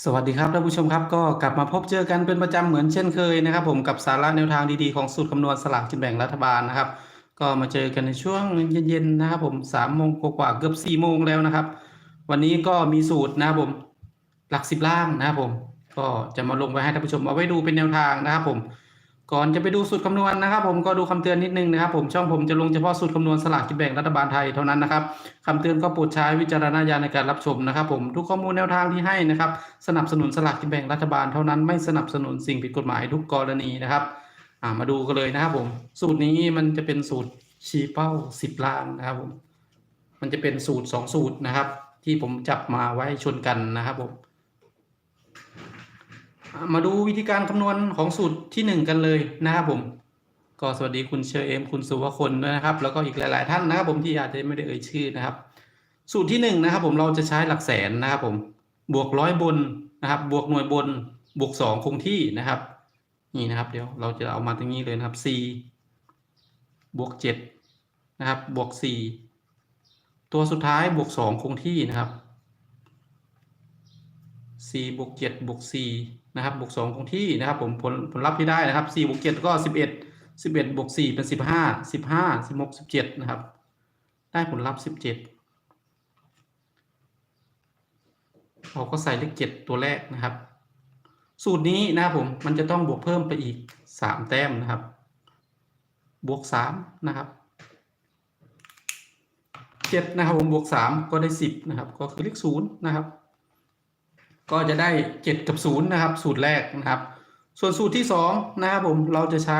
สวัสดีครับท่านผู้ชมครับก็กลับมาพบเจอกันเป็นประจำเหมือนเช่นเคยนะครับ ผมกับสาระแนวทางดีๆของสูตรคำนวณสลากกินแบ่งรัฐบาลนะครับ ก็มาเจอกันในช่วงเย็นๆนะครับ ผมสามโมงกว่าๆเกือบสี่โมงแล้วนะครับ วันนี้ก็มีสูตรนะครับผมหลักสิบล่างนะครับผม ก็จะมาลงไว้ให้ท่านผู้ชมเอาไว้ดูเป็นแนวทางนะครับผม ก่อนจะไปดูสูตรคำนวณนะครับ ผมก็ดูคำเตือนนิดนึงนะครับ ผมช่องผมจะลงเฉพาะสูตรคำนวณสลากกินแบ่งรัฐบาลไทยเท่านั้นนะครับคำเตือนก็โปรดใช้วิจารณญาณในการรับชมนะครับ ผมทุกข้อมูลแนวทางที่ให้นะครับ สนับสนุนสลากกินแบ่งรัฐบาลเท่านั้นไม่สนับสนุนสิ่งผิดกฎหมายทุกกรณีนะครับมาดูกันเลยนะครับผม สูตรนี้มันจะเป็นสูตรชี้เป้าสิบล่างนะครับผมมันจะเป็นสูตรสองสูตรนะครับ ที่ผมจับมาไว้ชนกันนะครับผม มาดูวิธีการคำนวณของสูตรที่หนึ่งกันเลยนะครับผม ก็สวัสดีคุณเชอเอม คุณสุวคนด้วยนะครับ แล้วก็อีกหลาย ๆ ท่านนะครับ ผมที่อาจจะไม่ได้เอ่ยชื่อนะครับ สูตรที่หนึ่งนะครับ ผมเราจะใช้หลักแสนนะครับ ผมบวกร้อยบนนะครับ บวกหน่วยบน บวกสองคงที่นะครับ นี่นะครับ เดี๋ยวเราจะเอามาตรงนี้เลยนะครับ c บวกเจ็ดนะครับ บวกสี่ตัวสุดท้ายบวกสองคงที่นะครับ c บวกเจ็ดบวกสี่ นะครับบวกสองคงที่นะครับผมผลผลลัพธ์ที่ได้นะครับสี่บวกเจ็ดก็สิบเอ็ดสิบเอ็ดบวกสี่เป็นสิบห้าสิบห้าสิบหกสิบเจ็ดนะครับ ได้ผลลัพธ์สิบเจ็ดเราก็ใส่เลขเจ็ดตัวแรกนะครับ สูตรนี้นะครับผมมันจะต้องบวกเพิ่มไปอีกสามแต้มนะครับ บวกสามนะครับเจ็ดนะครับผมบวกสามก็ได้สิบนะครับ ก็คือเลขศูนย์นะครับ ก็จะได้เจ็ดกับศูนย์นะครับ สูตรแรกนะครับ ส่วนสูตรที่สองนะครับผมเราจะใช้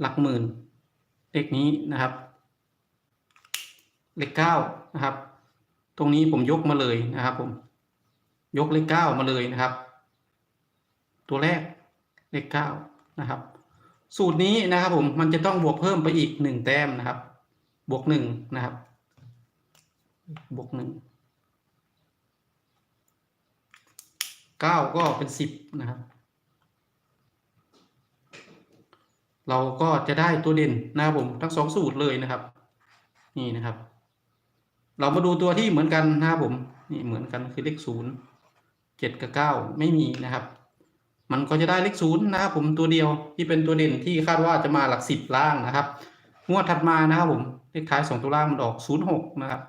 หลักหมื่นเลขนี้นะครับเลขเก้านะครับ ตรงนี้ผมยกมาเลยนะครับ ผม ยกเลขเก้ามาเลยนะครับ ตัวแรกเลขเก้านะครับ สูตรนี้นะครับ ผมมันจะต้องบวกเพิ่มไปอีกหนึ่งแต้มนะครับ บวกหนึ่งนะครับ บวกหนึ่ง เก้าก็เป็นสิบนะครับ เราก็จะได้ตัวเด่นนะครับผมทั้งสองสูตรเลยนะครับ นี่นะครับ เรามาดูตัวที่เหมือนกันนะครับผมนี่เหมือนกันคือเลขศูนย์เจ็ดกับเก้าไม่มีนะครับ มันก็จะได้เลขศูนย์นะครับผมตัวเดียวที่เป็นตัวเด่นที่คาดว่าจะมาหลักสิบล่างนะครับงวดถัดมานะครับผมเลขท้ายสองตัวล่างมันออกศูนย์หกนะครับ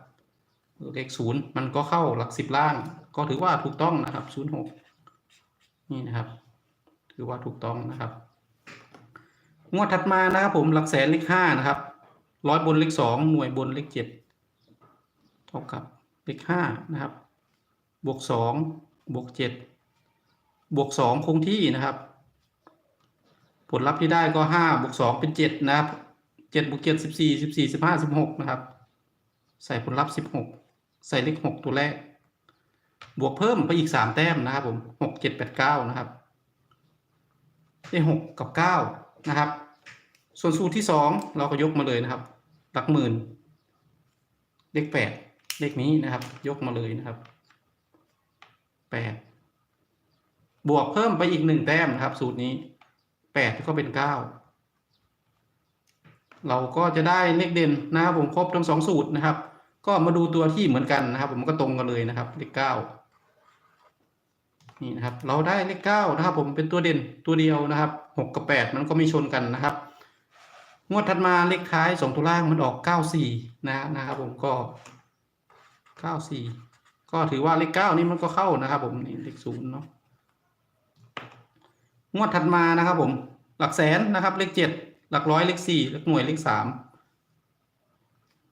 เลขศูนย์มันก็เข้าหลักสิบล่าง ก็ถือว่าถูกต้องนะครับศูนย์หก นี่นะครับถือว่าถูกต้องนะครับ งวดถัดมานะครับผมหลักแสนเลขห้านะครับร้อยบนเลขสองหน่วยบนเลขเจ็ดเท่ากับเลขห้านะครับ บวกสองบวกเจ็ดบวกสองคงที่นะครับ ผลลัพธ์ที่ได้ก็ห้าบวกสองเป็นเจ็ดนะครับเจ็ดบวกเจ็ดสิบสี่สิบสี่สิบห้าสิบหกนะครับ ใส่ผลลัพธ์สิบหกใส่เลขหกตัวแรก บวกเพิ่มไปอีกสามแต้มนะครับผมหกเจ็ดแปดเก้านะครับ ได้หกกับเก้านะครับ ส่วนสูตรที่สองเราก็ยกมาเลยนะครับ หลักหมื่น เลขแปดเลขนี้นะครับ ยกมาเลยนะครับแปดบวกเพิ่มไปอีกหนึ่งแต้มนะครับ สูตรนี้แปดก็เป็นเก้าเราก็จะได้เลขเด่นนะครับผมครบทั้งสองสูตรนะครับ ก็มาดูตัวที่เหมือนกันนะครับ ผมก็ตรงกันเลยนะครับ เลขเก้านี่นะครับ เราได้เลขเก้านะครับ ผมเป็นตัวเด่นตัวเดียวนะครับหกกับแปดมันก็ไม่ชนกันนะครับ งวดถัดมาเลขท้ายสองตัวล่างมันออกเก้าสี่นะนะครับ ผมก็เก้าสี่ก็ถือว่าเลขเก้านี่มันก็เข้านะครับ ผมนี่เลขศูนย์เนาะงวดถัดมานะครับ ผม หลักแสนนะครับ เลขเจ็ดหลักร้อยเลขสี่หลักหน่วยเลขสาม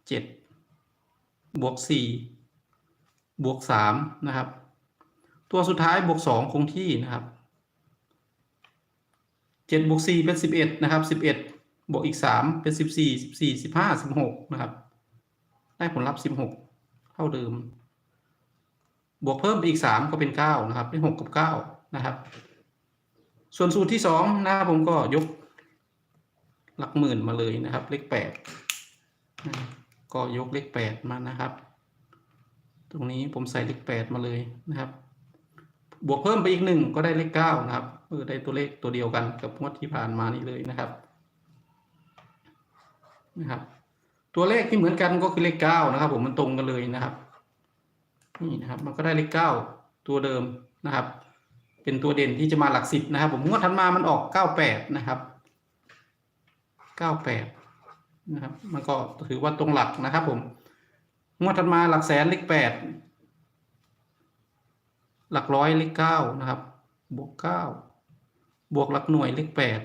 เจ็ด บวกสี่บวกสามนะครับ ตัวสุดท้ายบวกสองคงที่นะครับเจ็ดบวกสี่เป็นสิบเอ็ดนะครับสิบเอ็ดบวกอีกสามเป็นสิบสี่สิบสี่สิบห้าสิบหกนะครับ ได้ผลลัพธ์สิบหกเท่าเดิม บวกเพิ่มอีกสามก็เป็นเก้านะครับเป็นหกกับเก้านะครับ ส่วนสูตรที่สองนะครับผมก็ยกหลักหมื่นมาเลยนะครับ เลขแปด ก็ยกเลขแปดมานะครับ ตรงนี้ผมใส่เลขแปดมาเลยนะครับ บวกเพิ่มไปอีกหนึ่งก็ได้เลขเก้านะครับเออได้ตัวเลขตัวเดียวกันกับงวดที่ผ่านมานี่เลยนะครับนะครับ ตัวเลขที่เหมือนกันก็คือเลขเก้านะครับ ผมมันตรงกันเลยนะครับนี่นะครับ มันก็ได้เลขเก้าตัวเดิมนะครับ เป็นตัวเด่นที่จะมาหลักสิบนะครับ ผมงวดถัดมามันออกเก้าแปดนะครับเก้าแปด นะครับมันก็ถือว่าตรงหลักนะครับผมงวดถัดมาหลักแสนเลขแปดหลักร้อยเลขเก้านะครับ บวกเก้าบวกหลักหน่วยเลขแปด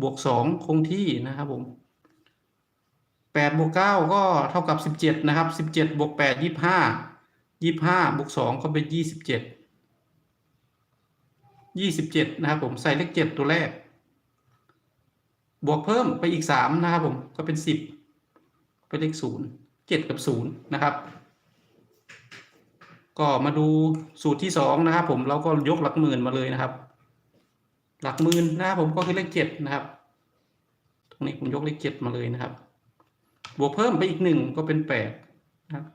บวกสองคงที่นะครับผมแปดบวกเก้าก็เท่ากับสิบเจ็ดนะครับสิบเจ็ดบวกแปดยี่ห้ายี่ห้าบวกสองก็เป็นยี่สิบเจ็ดยี่สิบเจ็ดนะครับผมใส่เลขเจ็ดตัวแรก บวกเพิ่มไปอีกสามนะครับผมก็เป็นสิบเป็นเลขศูนย์เจ็ดกับศูนย์นะครับ ก็มาดูสูตรที่สองนะครับ ผมเราก็ยกหลักหมื่นมาเลยนะครับ หลักหมื่นนะครับผมก็คือเลขเจ็ดนะครับ ตรงนี้ผมยกเลขเจ็ดมาเลยนะครับ บวกเพิ่มไปอีกหนึ่งก็เป็นแปดนะครับ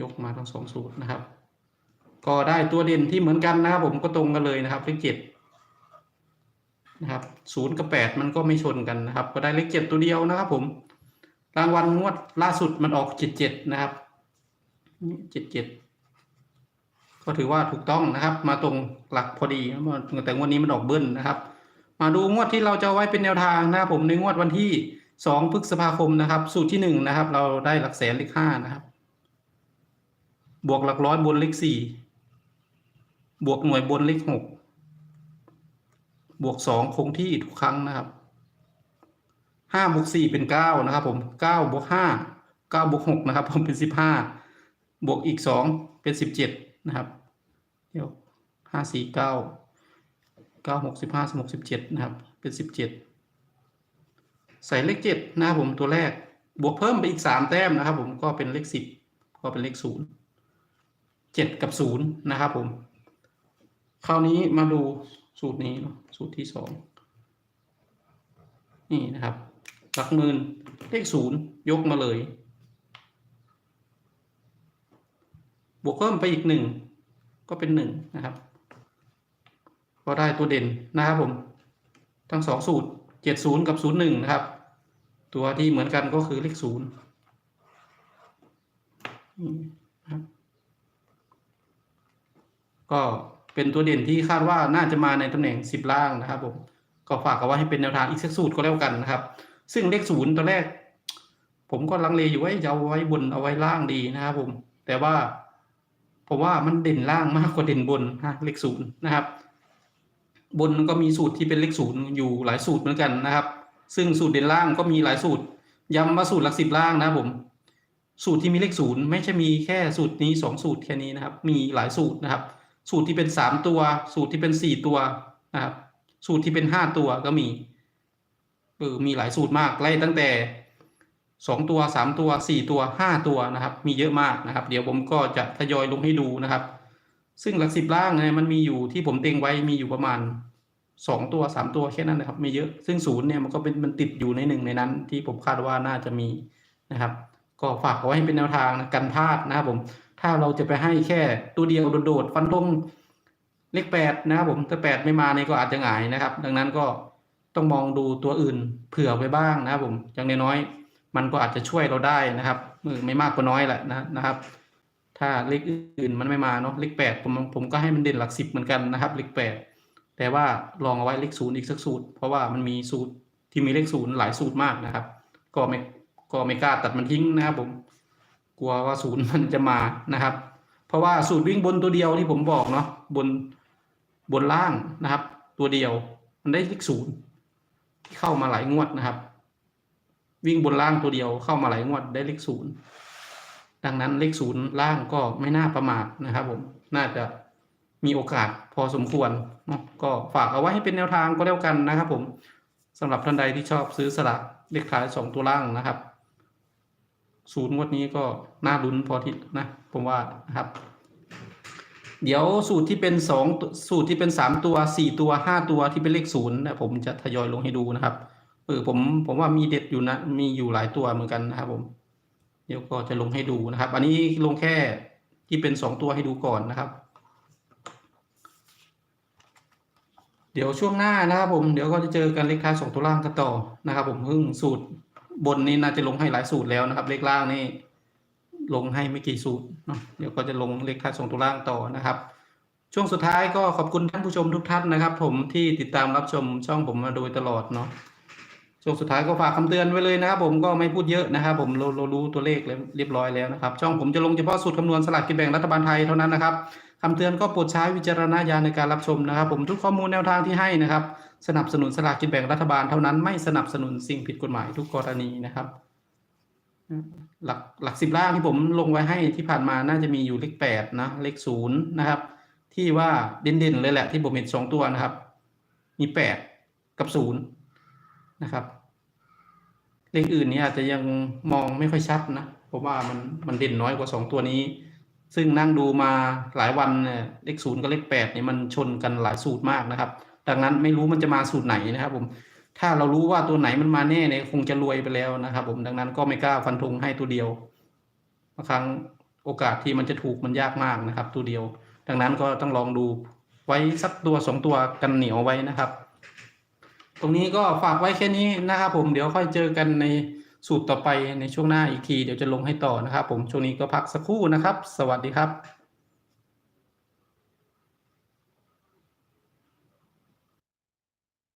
ยกมาทั้งสองสูตรนะครับ ก็ได้ตัวเด่นที่เหมือนกันนะครับ ผมก็ตรงกันเลยนะครับเลขเจ็ด นะครับศูนย์กับแปดมันก็ไม่ชนกันนะครับ ก็ได้เลขเจ็ดตัวเดียวนะครับ ผม รางวัลงวดล่าสุดมันออกเจ็ดเจ็ดนะครับเจ็ดเจ็ดก็ถือว่าถูกต้องนะครับ มาตรงหลักพอดีแต่งวดนี้มันออกเบิ้ลนะครับ มาดูงวดที่เราจะไว้เป็นแนวทางนะครับ ผมในงวดวันที่สองพฤษภาคมนะครับ สูตรที่หนึ่งนะครับ เราได้หลักแสนเลขห้านะครับ บวกหลักร้อยบนเลขสี่บวกหน่วยบนเลขหก บวกสองคงที่ทุกครั้งนะครับห้าบวกสี่เป็นเก้านะครับผมเก้าบวกห้าเก้าบวกหกนะครับ ผมเป็นสิบห้าบวกอีกสองเป็นสิบเจ็ดนะครับเดี๋ยวห้าสี่เก้าเก้าหกสิบห้าสิบหกสิบเจ็ดนะครับ เป็นสิบเจ็ดใส่เลขเจ็ดนะครับผมตัวแรก บวกเพิ่มไปอีกสามแต้มนะครับ ผมก็เป็นเลขสิบก็เป็นเลขศูนย์เจ็ดกับศูนย์นะครับผม คราวนี้มาดู สูตรนี้เนาะสูตรที่สองนี่นะครับ หลักหมื่นเลขศูนย์ยกมาเลย บวกเพิ่มไปอีกหนึ่งก็เป็นหนึ่งนะครับ ก็ได้ตัวเด่นนะครับผม ทั้งสองสูตรเจ็ดศูนย์กับศูนย์หนึ่งนะครับ ตัวที่เหมือนกันก็คือเลขศูนย์นี่นะก็ เป็นตัวเด่นที่คาดว่าน่าจะมาในตำแหน่งสิบล่างนะครับผมก็ฝากเอาไว้ให้เป็นแนวทางอีกสักสูตรก็แล้วกันนะครับ ซึ่งเลขศูนย์ตัวแรก ผมก็ลังเลอยู่ว่าจะเอาไว้บนเอาไว้ล่างดีนะครับผม แต่ว่าผมว่ามันเด่นล่างมากกว่าเด่นบนฮะเลขศูนย์นะครับบนมันก็มีสูตรที่เป็นเลขศูนย์อยู่หลายสูตรเหมือนกันนะครับ ซึ่งสูตรเด่นล่างก็มีหลายสูตรย้ำว่าสูตรหลักสิบล่างนะครับผม สูตรที่มีเลขศูนย์ไม่ใช่มีแค่สูตรนี้สองสูตรแค่นี้นะครับ มีหลายสูตรนะครับ สูตรที่เป็นสามตัว สูตรที่เป็นสี่ตัวนะครับสูตรที่เป็นห้าตัวก็มีเออมีหลายสูตรมากไล่ตั้งแต่สองตัวสามตัวสี่ตัวห้าตัวนะครับ มีเยอะมากนะครับ เดี๋ยวผมก็จะทยอยลงให้ดูนะครับ ซึ่งหลักสิบล่างเนี่ยมันมีอยู่ที่ผมเต็งไว้มีอยู่ประมาณสองตัวสามตัวแค่นั้นนะครับ ไม่เยอะซึ่งศูนย์เนี่ยมันก็เป็นมันติดอยู่ในหนึ่งในนั้น ที่ผมคาดว่าน่าจะมีนะครับ ก็ฝากเอาไว้ให้เป็นแนวทางนะกันพลาดนะครับผม ถ้าเราจะไปให้แค่ตัวเดียวโดดๆฟันธงเลขแปดนะครับผมถ้าแปดไม่มาเนี่ยก็อาจจะหงายนะครับ ดังนั้นก็ต้องมองดูตัวอื่นเผื่อไว้บ้างนะครับผมอย่างน้อยๆมันก็อาจจะช่วยเราได้นะครับไม่มากก็น้อยแหละนะนะครับ ถ้าเลขอื่นมันไม่มาเนาะเลขแปดผมผมก็ให้มันเด่นหลักสิบเหมือนกันนะครับเลขแปดแต่ว่าลองเอาไว้เลขศูนย์อีกสักสูตร เพราะว่ามันมีสูตรที่มีเลขศูนย์หลายสูตรมากนะครับ ก็ไม่ก็ไม่กล้าตัดมันทิ้งนะครับผม กลัวว่าศูนย์มันจะมานะครับ เพราะว่าสูตรวิ่งบนตัวเดียวที่ผมบอกเนาะบนบนล่างนะครับ ตัวเดียวมันได้เลขศูนย์ที่เข้ามาหลายงวดนะครับ วิ่งบนล่างตัวเดียวเข้ามาหลายงวดได้เลขศูนย์ดังนั้นเลขศูนย์ล่างก็ไม่น่าประมาทนะครับ ผมน่าจะมีโอกาสพอสมควรเนาะก็ฝากเอาไว้ให้เป็นแนวทางก็แล้วกันนะครับ ผมสำหรับท่านใดที่ชอบซื้อสลากเลขท้ายสองตัวล่างนะครับ ศูนย์งวดนี้ก็น่าลุ้นพอที่นะผมว่านะครับ เดี๋ยวสูตรที่เป็นสองสูตรที่เป็นสามตัวสี่ตัวห้าตัวที่เป็นเลขศูนย์นะผมจะทยอยลงให้ดูนะครับเออผมผมว่ามีเด็ดอยู่นะ มีอยู่หลายตัวเหมือนกันนะครับผม เดี๋ยวก็จะลงให้ดูนะครับ อันนี้ลงแค่ที่เป็นสองตัวให้ดูก่อนนะครับ เดี๋ยวช่วงหน้านะครับผมเดี๋ยวก็จะเจอกันเลขท้ายสองตัวล่างกันต่อนะครับ ผมเพิ่งสูตร บนนี้น่าจะลงให้หลายสูตรแล้วนะครับ เลขล่างนี่ลงให้ไม่กี่สูตรเนาะเดี๋ยวก็จะลงเลขท้ายสองตัวล่างต่อนะครับ ช่วงสุดท้ายก็ขอบคุณท่านผู้ชมทุกท่านนะครับ ผมที่ติดตามรับชมช่องผมมาโดยตลอดเนาะช่วงสุดท้ายก็ฝากคำเตือนไว้เลยนะครับ ผมก็ไม่พูดเยอะนะครับ ผมเราเรารู้ตัวเลขเรียบร้อยแล้วนะครับ ช่องผมจะลงเฉพาะสูตรคำนวณสลากกินแบ่งรัฐบาลไทยเท่านั้นนะครับ คำเตือนก็โปรดใช้วิจารณญาณในการรับชมนะครับ ผมทุกข้อมูลแนวทางที่ให้นะครับ สนับสนุนสลากกินแบ่งรัฐบาลเท่านั้นไม่สนับสนุนสิ่งผิดกฎหมายทุกกรณีนะครับ หลักหลักสิบล่างที่ผมลงไว้ให้ที่ผ่านมาน่าจะมีอยู่เลขแปดนะเลขศูนย์นะครับ ที่ว่าเด่นๆเลยแหละที่ผมเห็นสองตัวนะครับ มีแปดกับศูนย์นะครับเลขอื่นนี้อาจจะยังมองไม่ค่อยชัดนะเพราะว่ามันมันเด่นน้อยกว่าสองตัวนี้ ซึ่งนั่งดูมาหลายวันเนี่ยเลขศูนย์กับเลขแปดเนี่ยมันชนกันหลายสูตรมากนะครับ ดังนั้นไม่รู้มันจะมาสูตรไหนนะครับผมถ้าเรารู้ว่าตัวไหนมันมาแน่เนี่ยคงจะรวยไปแล้วนะครับ ผมดังนั้นก็ไม่กล้าฟันธงให้ตัวเดียวบางครั้งโอกาสที่มันจะถูกมันยากมากนะครับ ตัวเดียว ดังนั้นก็ต้องลองดูไว้สักตัวสองตัวกันเหนียวไว้นะครับ ตรงนี้ก็ฝากไว้แค่นี้นะครับ ผมเดี๋ยวค่อยเจอกันใน สูตรต่อไปในช่วงหน้าอีกทีเดี๋ยวจะลงให้ต่อนะครับ ผมช่วงนี้ก็พักสักครู่นะครับ สวัสดีครับ